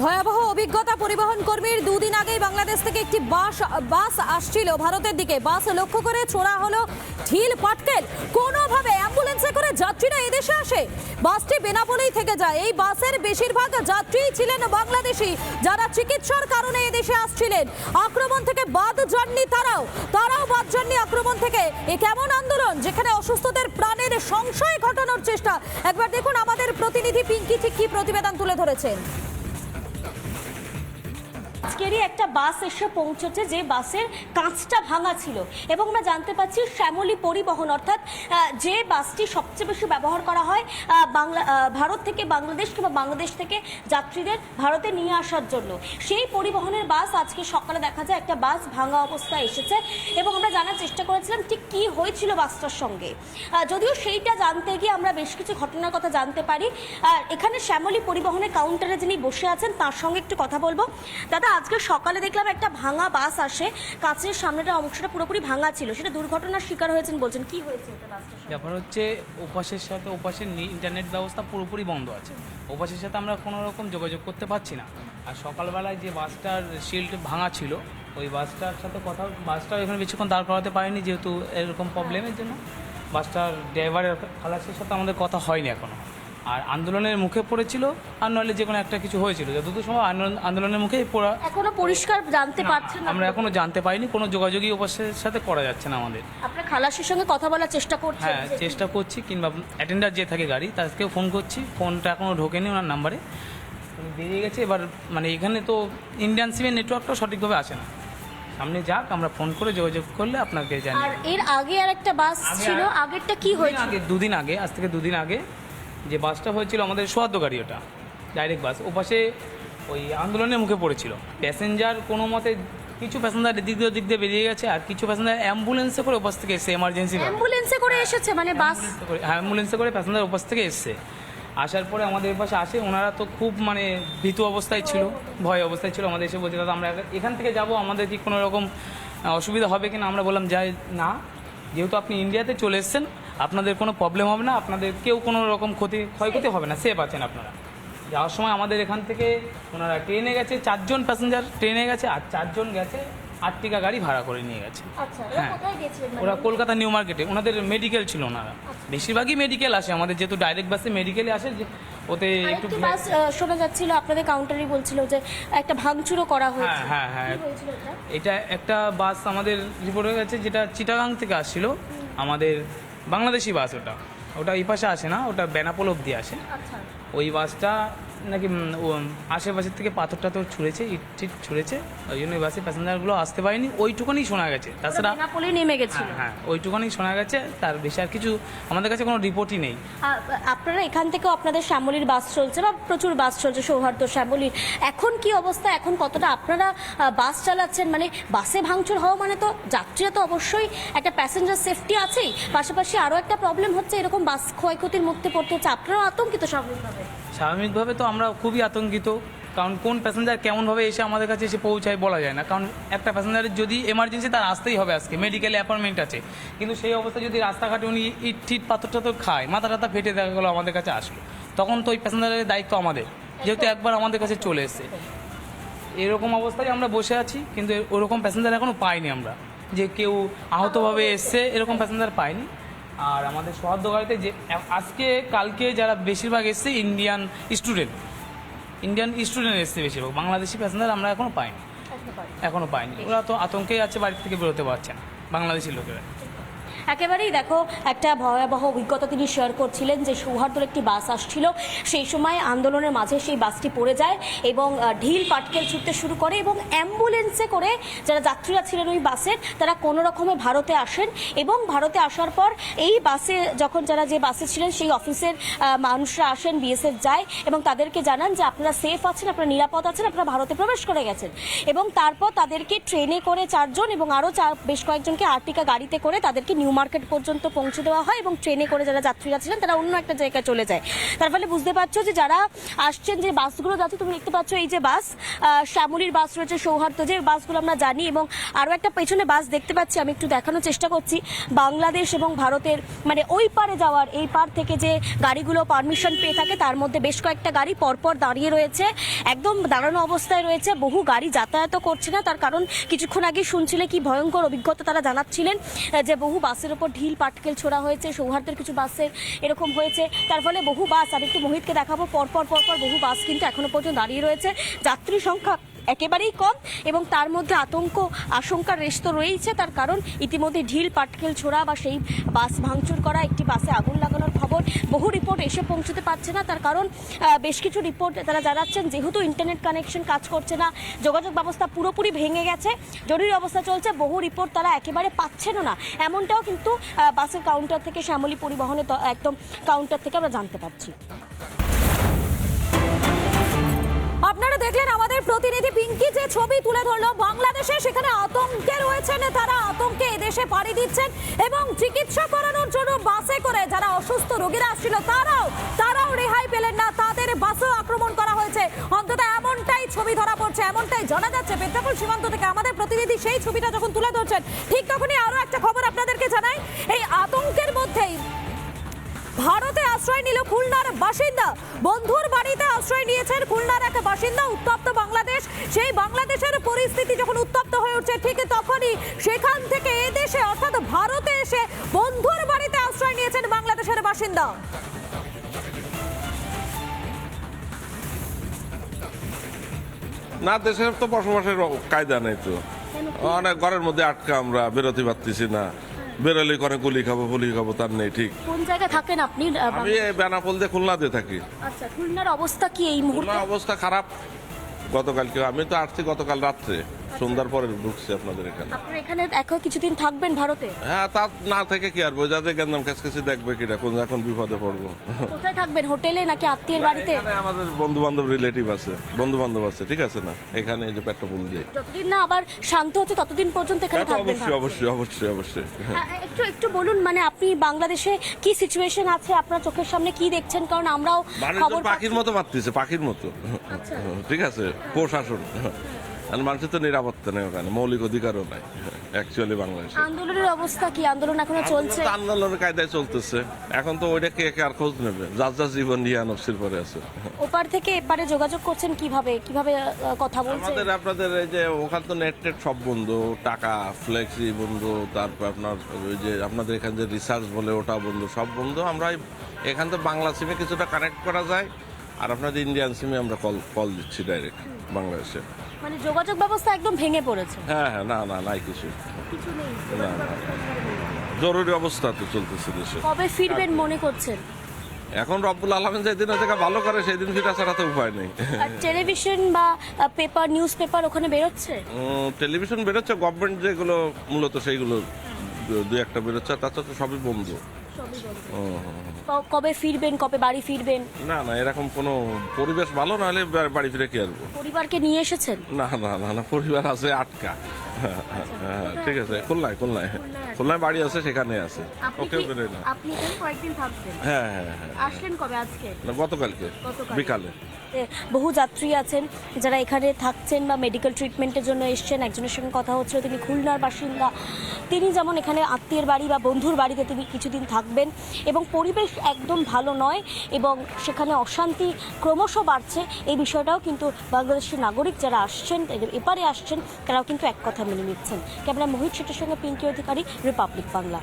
ভয়াবহ অভিজ্ঞতা পরিবহন কর্মীর দুদিন আগেই বাংলাদেশ থেকে একটি বাস বাস আসছিল ভারতের দিকে। বাস লক্ষ্য করে ছোড়া হলো ঢিল পাটকেল। কোনোভাবে অ্যাম্বুলেন্সে করে যাত্রীরা এদেশে আসে। বাসটি বেনাপোলেই থেকে যায়। এই বাসের বেশিরভাগ যাত্রী ছিলেন বাংলাদেশি যারা চিকিৎসার কারণে এদেশে আসছিলেন। আক্রমণ থেকে বাদ যাননি তারাও। তারাও বাদ যাননি আক্রমণ থেকে। এ কেমন আন্দোলন? যেখানে অসুস্থদের প্রাণের সংশয় ঘটানোর চেষ্টা। একবার দেখুন আমাদের প্রতিনিধি পিঙ্কি ঠিক কি প্রতিবেদন তুলে ধরেছেন। আজকেরই একটা বাস এসে পৌঁছেছে যে বাসের কাঁচটা ভাঙা ছিল। এবং আমরা জানতে পাচ্ছি শ্যামলী পরিবহন, অর্থাৎ যে বাসটি সবচেয়ে বেশি ব্যবহার করা হয় বাংলা ভারত থেকে বাংলাদেশ কিংবা বাংলাদেশ থেকে যাত্রীদের ভারতে নিয়ে আসার জন্য। সেই পরিবহনের বাস আজকে সকালে দেখা যায় একটা বাস ভাঙা অবস্থায় এসেছে এবং আমরা জানার চেষ্টা করেছিলাম ঠিক কী হয়েছিল বাসটার সঙ্গে। যদিও সেইটা জানতে গিয়ে আমরা বেশ কিছু ঘটনার কথা জানতে পারি। এখানে শ্যামলী পরিবহনের কাউন্টারে যিনি বসে আছেন, তার সঙ্গে একটু কথা বলব। দাদা আজকে সকালে দেখলাম একটা ভাঙা বাস আসে। কাছের সামনেটা অংশটা পুরোপুরি ভাঙা ছিল। সেটা দুর্ঘটনার শিকার হয়েছেন বলছেন। কি হয়েছে? ব্যাপার হচ্ছে, ওপাশের সাথে ওপাশের ইন্টারনেট ব্যবস্থা পুরোপুরি বন্ধ আছে। ওপাশের সাথে আমরা কোনো রকম যোগাযোগ করতে পারছি না। আর সকালবেলায় যে বাসটার শিল্ড ভাঙা ছিল, ওই বাসটার সাথে কথা বাসটাও এখানে বেশিক্ষণ দাঁড় করাতে পারিনি, যেহেতু এরকম প্রবলেমের জন্য। বাসটার ড্রাইভারের খালাসের সাথে আমাদের কথা হয়নি এখনও আর আন্দোলনের মুখে পড়েছিল আর নইলে যে কোনো একটা কিছু হয়েছিল। যতদূর সময় আন্দোলন- আন্দোলনের মুখেই পড়া এখনও পরিষ্কার জানতে পারছেন না? আমরা এখনও জানতে পারিনি কোনো যোগাযোগই ওপাশের সাথে করা যাচ্ছে না আমাদের। আপনার খালাসির সঙ্গে কথা বলার চেষ্টা করছেন হ্যাঁ চেষ্টা করছি কিংবা অ্যাটেন্ডার যে থাকে গাড়ি তাকেও ফোন করছি। ফোনটা এখনও ঢোকেনি ওনার নাম্বারে বেরিয়ে গেছে এবার মানে এখানে তো ইন্ডিয়ান সিমের নেটওয়ার্কটাও সঠিকভাবে আসে না। সামনে যাক আমরা ফোন করে যোগাযোগ করলে আপনাকে জানি আর এর আগে আর একটা বাস ছিল আগেরটা কি হয়েছিল? আগে দুদিন আগে আজ থেকে দুদিন আগে যে বাসটা হয়েছিল আমাদের সোয়াদ্দ গাড়ি ওটা ডাইরেক্ট বাস ওপাশে ওই আন্দোলনের মুখে পড়েছিল। প্যাসেঞ্জার কোনো মতে কিছু প্যাসেঞ্জার এদিক দিয়ে দিক দিয়ে বেরিয়ে গেছে আর কিছু প্যাসেঞ্জার অ্যাম্বুলেন্সে করে ওপাশ থেকে এসে এমার্জেন্সি অ্যাম্বুলেন্সে করে এসেছে মানে বাস হ্যাঁ অ্যাম্বুলেন্সে করে প্যাসেঞ্জার ওপাশ থেকে এসছে। আসার পরে আমাদের পাশে আসে ওনারা তো খুব মানে ভীতু অবস্থায় ছিল ভয় অবস্থায় ছিল। আমাদের এসে বলছে দাদা আমরা এখান থেকে যাব আমাদের কি কোনো রকম অসুবিধা হবে কিনা? আমরা বললাম যাই না। যেহেতু আপনি ইন্ডিয়াতে চলে এসেছেন আপনাদের কোনো প্রবলেম হবে না আপনাদের কেউ কোনো রকম ক্ষতি ক্ষয়ক্ষতি হবে না সেফ আছেন আপনারা। যাওয়ার সময় আমাদের এখান থেকে ওনারা ট্রেনে গেছে চারজন প্যাসেঞ্জার ট্রেনে গেছে আর চারজন গেছে আটটিকা গাড়ি ভাড়া করে নিয়ে গেছে। আচ্ছা হ্যাঁ। মানে? ওরা কলকাতা নিউ মার্কেটে ওনাদের মেডিকেল ছিল ওনারা। বেশিরভাগই মেডিকেল আসে আমাদের যেহেতু ডাইরেক্ট বাসে মেডিকেলে আসে যে ওতে একটু বাস শোনা যাচ্ছিল আপনাদের কাউন্টারই বলছিল যে একটা ভাঙচুরও করা হ্যাঁ হয়েছে হ্যাঁ। হ্যাঁ এটা? এটা একটা বাস আমাদের রিপোর্ট হয়ে গেছে যেটা চিটাগাং থেকে আসছিল। আমাদের বাংলাদেশি বাস ওটা। ওটা এই পাশে আসে না ওটা বেনাপোল অব্দি আসে। আচ্ছা। ওই বাসটা নাকি আশেপাশের থেকে পাথর টাথর ছুঁড়েছে ইট টিট ছুঁড়েছে ওই জন্য বাসে প্যাসেঞ্জারগুলো আসতে পারেনি। ওইটুকুনি শোনা গেছে। তাছাড়া নেমে গেছে হ্যাঁ হ্যাঁ ওইটুকুনি শোনা গেছে তার বেশি আর কিছু আমাদের কাছে কোনো রিপোর্টই নেই। আপনারা এখান থেকেও আপনাদের শ্যামলির বাস চলছে বা প্রচুর বাস চলছে সৌহার্দ্য শ্যামলির এখন কি অবস্থা? এখন কতটা আপনারা বাস চালাচ্ছেন? মানে বাসে ভাঙচুর হওয়া মানে তো যাত্রীরা তো অবশ্যই একটা প্যাসেঞ্জার সেফটি আছেই। পাশাপাশি আরও একটা প্রবলেম হচ্ছে এরকম বাস ক্ষয়ক্ষতির মুক্তি পড়তে হচ্ছে। আপনারাও আতঙ্কিত স্বাভাবিকভাবে স্বাভাবিকভাবে তো আমরা খুবই আতঙ্কিত, কারণ কোন প্যাসেঞ্জার কেমনভাবে এসে আমাদের কাছে এসে পৌঁছায় বলা যায় না। কারণ একটা প্যাসেঞ্জারের যদি এমার্জেন্সি তার আসতেই হবে আজকে মেডিকেলে অ্যাপয়েন্টমেন্ট আছে। কিন্তু সেই অবস্থায় যদি রাস্তাঘাটে উনি ইট ঠিট পাথর টাথর খায়, মাথা টাথা ফেটে দেখা গেলো আমাদের কাছে আসলো তখন তো ওই প্যাসেঞ্জারের দায়িত্ব আমাদের, যেহেতু একবার আমাদের কাছে চলে এসছে। এরকম অবস্থায় আমরা বসে আছি, কিন্তু ওরকম প্যাসেঞ্জার এখনও পাইনি আমরা। যে কেউ আহতভাবে এসছে, এরকম প্যাসেঞ্জার পাইনি আর আমাদের সৌহার্দ্য গাড়িতে যে আজকে কালকে যারা বেশিরভাগ এসছে ইন্ডিয়ান স্টুডেন্ট ইন্ডিয়ান স্টুডেন্ট এসছে বেশিরভাগ। বাংলাদেশি প্যাসেঞ্জার আমরা এখনও পাইনি। এখনও পাইনি। ওরা তো আতঙ্কেই আছে বাড়ি থেকে বেরোতে পারছে না বাংলাদেশি লোকেরা। একেবারেই দেখো একটা ভয়াবহ অভিজ্ঞতা তিনি শেয়ার করছিলেন যে সৌহার্দ্যর একটি বাস আসছিল। সেই সময় আন্দোলনের মাঝে সেই বাসটি পড়ে যায় এবং ঢিল পাটকেল ছুটতে শুরু করে এবং অ্যাম্বুলেন্সে করে যারা যাত্রীরা ছিলেন ওই বাসের, তারা কোনো রকমে ভারতে আসেন এবং ভারতে আসার পর এই বাসে যখন যারা যে বাসে ছিলেন সেই অফিসের মানুষরা আসেন বিএসএফ যায় এবং তাদেরকে জানান যে আপনারা সেফ আছেন, আপনারা নিরাপদ আছেন, আপনারা ভারতে প্রবেশ করে গেছেন। এবং তারপর তাদেরকে ট্রেনে করে চারজন এবং আরও চার, বেশ কয়েকজনকে আর্টিকা গাড়িতে করে তাদেরকে নিউ মার্কেট পর্যন্ত পৌঁছে দেওয়া হয় এবং ট্রেনে করে যারা যাত্রীরা ছিলেন তারা অন্য একটা জায়গায় চলে যায়। তার ফলে বুঝতে পারছ যে যারা আসছেন যে বাসগুলো যাচ্ছে, তুমি দেখতে পাচ্ছ এই যে বাস শ্যামলীর বাস রয়েছে, সৌহার্দ্য যে বাসগুলো আমরা জানি এবং আরও একটা পেছনে বাস দেখতে পাচ্ছি, আমি একটু দেখানোর চেষ্টা করছি। বাংলাদেশ এবং ভারতের মানে ওই পারে যাওয়ার, এই পার থেকে যে গাড়িগুলো পারমিশন পেয়ে থাকে, তার মধ্যে বেশ কয়েকটা গাড়ি পরপর দাঁড়িয়ে রয়েছে। একদম দাঁড়ানো অবস্থায় রয়েছে, বহু গাড়ি যাতায়াতও করছে না, তার কারণ কিছুক্ষণ আগে শুনছিলে কি ভয়ঙ্কর অভিজ্ঞতা তারা জানাচ্ছিলেন যে বহু বাসের ওপর ঢিল, পাটকেল ছোড়া হয়েছে সৌহার্দের কিছু বাসের এরকম হয়েছে। তার ফলে বহু বাস, আমি একটু মোহিতকে দেখাবো, পরপর পরপর বহু বাস কিন্তু এখনও পর্যন্ত দাঁড়িয়ে রয়েছে। যাত্রী সংখ্যা একেবারেই কম এবং তার মধ্যে আতঙ্ক, আশঙ্কার রেশ তো রয়েইছে। তার কারণ ইতিমধ্যে ঢিল, পাটকেল ছোড়া বা সেই বাস ভাঙচুর করা, একটি বাসে আগুন লাগানোর খবর, বহু রিপোর্ট এসে পৌঁছতে পারছে না। তার কারণ বেশ কিছু রিপোর্ট তারা জানাচ্ছেন, যেহেতু ইন্টারনেট কানেকশন কাজ করছে না, যোগাযোগ ব্যবস্থা পুরোপুরি ভেঙে গেছে, জরুরি অবস্থা চলছে, বহু রিপোর্ট তারা একেবারে পাচ্ছেনও না। এমনটাও কিন্তু বাসের কাউন্টার থেকে শ্যামলী পরিবহনে একদম কাউন্টার থেকে আমরা জানতে পারছি। আমাদের প্রতিনিধি পিঙ্কি যে ছবি তুলে ধরলো, বাংলাদেশে সেখানে আতঙ্কে রয়েছেন তারা। আতঙ্কে এদেশে পাড়ি দিচ্ছেন এবং চিকিৎসা করানোর জন্য বাসে করে যারা অসুস্থ রোগীরা আসছিল, তারাও তারাও রেহাই পেলেন না। তাদের বাসেও আক্রমণ করা হয়েছে। অন্তত এমনটাই ছবি ধরা পড়ছে, এমনটাই জানা যাচ্ছে। পেট্রাপোল সীমান্ত থেকে আমাদের প্রতিনিধি সেই ছবিটা যখন তুলে ধরছেন, ঠিক তখনই আরও একটা খবর আপনাদেরকে জানাই। এই আতঙ্কের মধ্যেই ভারতে আশ্রয় নিল খুলনার বাসিন্দা। বন্ধুর বাড়িতে আশ্রয় নিয়েছেন খুলনার এক বাসিন্দা, উত্তপ্ত বাংলাদেশ। সেই বাংলাদেশের পরিস্থিতি যখন উত্তপ্ত হয়ে উঠছে, ঠিক তখনই সেখান থেকে এদেশে, অর্থাৎ ভারতে এসে বন্ধুর বাড়িতে আশ্রয় নিয়েছেন বাংলাদেশের বাসিন্দা। না, দেশের তো বসবাসের কায়দা নেই তো। অনেক ঘরের মধ্যে আটকা আমরা, বেরোতে পারতেছি না। বেরোলে করে গুলি খাব গুলি খাব তার নেই ঠিক। কোন জায়গায় থাকেন আপনি? আমি বেনাপোল দিয়ে খুলনাতে থাকি। আচ্ছা খুলনার অবস্থা কি এই মুহূর্তে? অবস্থা খারাপ। গতকালকে আমি তো আসছি গতকাল রাত্রে। সন্ধ্যার পরে ঢুকছি আপনাদের এখানে। আপনারা এখানে এখন কিছুদিন থাকবেন ভারতে? হ্যাঁ তা না থেকে কি আর বোঝা যায় গেন্দাম কাছকাছি দেখবে কিনা কোন এখন বিপদে পড়ব। কোথায় থাকবেন হোটেলে নাকি আত্মীয়ের বাড়িতে? এখানে আমাদের বন্ধু বান্ধব রিলেটিভ আছে। বন্ধু বান্ধব আছে ঠিক আছে না? এখানে এই যে পেট্রোল দিয়ে। যতদিন না আবার শান্ত হচ্ছে ততদিন পর্যন্ত এখানে তো থাকবেন অবশ্যই অবশ্যই অবশ্যই অবশ্যই হ্যাঁ। আহ, একটু একটু বলুন মানে আপনি বাংলাদেশে কি সিচুয়েশন আছে? আপনার চোখের সামনে কি দেখছেন? কারণ আমরাও মানুষ খবর পাখির মতো মারতেছে পাখির মতো। ঠিক আছে? প্রশাসন। আর মানুষের তো নিরাপত্তা নেই ওখানে মৌলিক অধিকারও নাই অ্যাকচুয়ালি বাংলাদেশে। আন্দোলনের অবস্থা কি? আন্দোলন এখনও চলছে? আন্দোলনের কায়দায় চলতেছে। এখন তো ওইটা কে আর খোঁজ নেবে? যার যার জীবন নিয়ে নফসির পরে আছে। ওপার থেকে এপারে যোগাযোগ করছেন কীভাবে? কীভাবে কথা বলছেন? আমাদের আপনাদের এই যে ওখানে তো নেট টেট সব বন্ধ টাকা ফ্লেক্সি বন্ধ তারপর আপনার ওই যে আপনাদের এখানে যে রিসার্চ বলে ওটা বন্ধ সব বন্ধ। আমরা এখান তো বাংলা সিমে কিছুটা কানেক্ট করা যায়। আর আপনাদের ইন্ডিয়ান সিমে আমরা কল কল দিচ্ছি ডাইরেক্ট বাংলাদেশে। মানে যোগাযোগ ব্যবস্থা একদম ভেঙে পড়েছে। হ্যাঁ হ্যাঁ না না নাই কিছু। কিছু না না জরুরি অবস্থা তো চলতেছে দেশে। কবে ফিরবেন মনে করছেন? এখন রব্বুল আলমিন যেদিন থেকে ভালো করে সেদিন ফিরা ছাড়া তো উপায় নেই। আর টেলিভিশন বা পেপার নিউজ পেপার ওখানে বেরোচ্ছে? টেলিভিশন বেরোচ্ছে গভর্নমেন্ট যেগুলো মূলত সেইগুলো দু- একটা বেরোচ্ছে তাছাড়া তো সবই বন্ধ। কবে ফিরবেন কবে বাড়ি ফিরবেন? না না এরকম কোনো পরিবেশ ভালো না হলে বাড়ি ফিরে কি আসব পরিবারকে নিয়ে এসেছেন? না না না না পরিবার আছে আটকা। ঠিক আছে খুলনায় খুলনায়। খুলনায়। বাড়ি আছে সেখানে আছে। ওকে বেরোয় না। আপনি কয়েকদিন থাকবেন? হ্যাঁ হ্যাঁ হ্যাঁ আসলেন কবে আজকে? না, গতকালকে গতকাল। বিকালে। বহু যাত্রী আছেন যারা এখানে থাকছেন বা মেডিকেল ট্রিটমেন্টের জন্য এসছেন। একজনের সঙ্গে কথা হচ্ছিল তিনি খুলনার বাসিন্দা। তিনি যেমন এখানে আত্মীয়ের বাড়ি বা বন্ধুর বাড়িতে তিনি কিছুদিন থাকবেন এবং পরিবেশ একদম ভালো নয় এবং সেখানে অশান্তি ক্রমশ বাড়ছে। এই বিষয়টাও কিন্তু বাংলাদেশের নাগরিক যারা আসছেন এপারে আসছেন তারাও কিন্তু এক কথা মেনে নিচ্ছেন। ক্যামেরা মোহিত শেঠের সঙ্গে পিঙ্কি অধিকারী রিপাবলিক বাংলা।